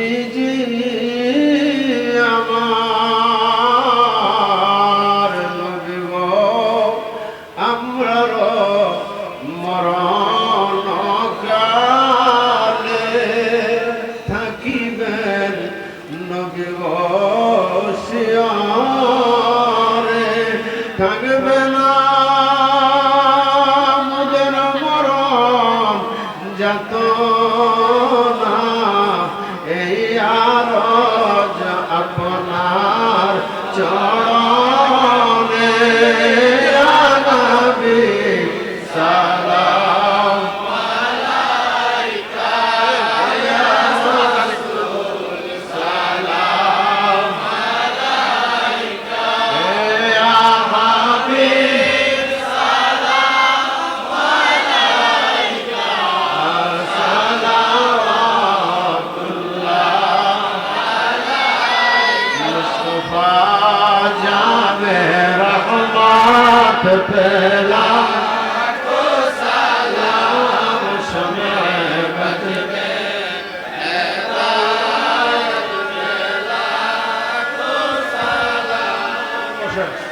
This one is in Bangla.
নবীজি আমার নবী গো আমরার মরণ কালে থাকিবেন নবী গো শিয়ারে থাকবে না। এই আরজ আপনার চরণে। পাওয়া যাবে রহমত পেলা।